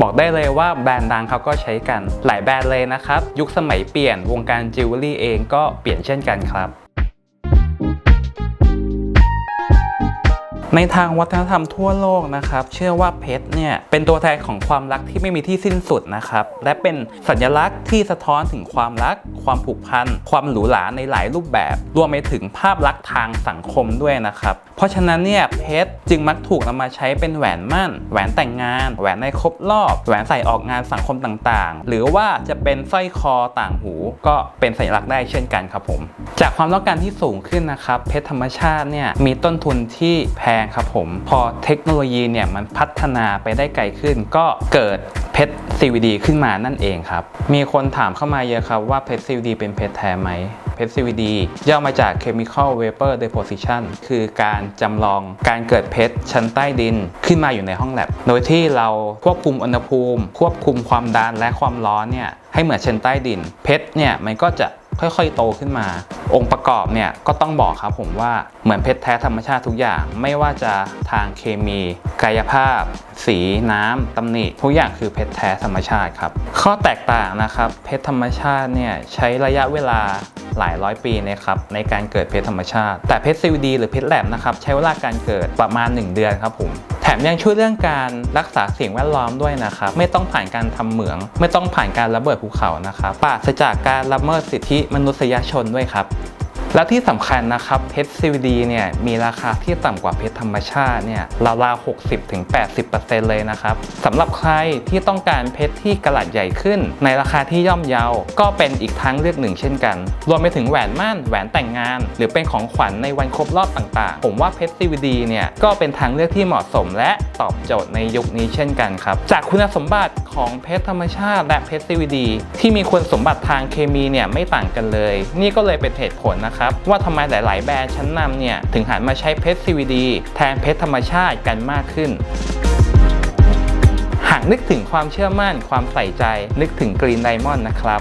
บอกได้เลยว่าแบรนด์ดังเขาก็ใช้กันหลายแบรนด์เลยนะครับ ยุคสมัยเปลี่ยนวงการจิวเวลรี่เองก็เปลี่ยนเช่นกันครับ ในทางวัฒนธรรมทั่วโลกนะครับ เชื่อว่าเพชรเนี่ยเป็นตัวแทนของความรักที่ไม่มีที่สิ้นสุดนะครับ และเป็นสัญลักษณ์ที่สะท้อนถึงความรัก ความผูกพัน ความหรูหราในหลายรูปแบบ รวมไปถึงภาพลักษณ์ทางสังคมด้วยนะครับ เพราะฉะนั้นเนี่ยเพชรจึงมักถูกนำมาใช้เป็นแหวนมั่น แหวนแต่งงาน แหวนในครบรอบ แหวนใส่ออกงานสังคมต่างๆ หรือว่าจะเป็นสร้อยคอต่างหู ก็เป็นสัญลักษณ์ได้เช่นกันครับผม จากความต้องการที่สูงขึ้นนะครับ เพชรธรรมชาติเนี่ยมีต้นทุนที่แพงครับผม พอเทคโนโลยีเนี่ยมันพัฒนาไปได้ไกลขึ้น ก็เกิดเพชร CVD ขึ้นมานั่นเองครับ มีคนถามเข้ามาเยอะครับว่าเพชร CVD เป็นเพชรแท้ไหมเพชร CVD ย่อมาจาก Chemical Vapor Deposition คือการจำลองการเกิดเพชรชั้นใต้ดินขึ้นมาอยู่ในห้องแลบ โดยที่เราควบคุมอุณหภูมิ ควบคุมความดันและความร้อนเนี่ยให้เหมือนชั้นใต้ดิน เพชรเนี่ยมันก็จะ ค่อยๆ โตขึ้นมา องค์ประกอบเนี่ยก็ต้องบอกครับผมว่าเหมือนเพชรแท้ธรรมชาติทุกอย่าง ไม่ว่าจะทางเคมี กายภาพ สีน้ำตำหนิทุกอย่างคือเพชรแท้ธรรมชาติครับ ข้อแตกต่างนะครับ เพชรธรรมชาติเนี่ยใช้ระยะเวลาหลายร้อยปีนะครับในการเกิดเพชรธรรมชาติ แต่เพชร CVD หรือเพชรแลบนะครับใช้เวลาการเกิดประมาณ 1 เดือนครับผม มยังช่วยเรื่องการรักษาสิ่งแวดล้อมด้วยนะครับ ไม่ต้องผ่านการทำเหมือง ไม่ต้องผ่านการระเบิดภูเขานะครับปราศจากการละเมิดสิทธิมนุษยชนด้วยครับ แล้วที่สำคัญนะครับเพชร CVD เนี่ยมีราคาที่ต่ำกว่าเพชรธรรมชาติเนี่ยราวๆ60-80%เลยนะครับสำหรับใครที่ต้องการเพชรที่กระลัดใหญ่ขึ้น ในราคาที่ย่อมเยาก็เป็นอีกทางเลือกหนึ่งเช่นกัน รวมไปถึงแหวนมั่นแหวนแต่งงาน หรือเป็นของขวัญในวันครบรอบต่างๆ ผมว่าเพชร CVD เนี่ยก็เป็นทางเลือกที่เหมาะสมและตอบโจทย์ในยุคนี้เช่นกันครับจากคุณสมบัติของเพชรธรรมชาติและเพชร CVD ที่มีคุณสมบัติทางเคมีเนี่ยไม่ต่างกันเลย นี่ก็เลยเป็นเหตุผลนะครับนะครับว่าทำไมหลาย ๆ แบรนด์ชั้นนำเนี่ยถึงหันมาใช้เพชร CVD แทนเพชรธรรมชาติกันมากขึ้นหากนึกถึงความเชื่อมั่นความใส่ใจนึกถึงกรีนไดมอนด์นะครับ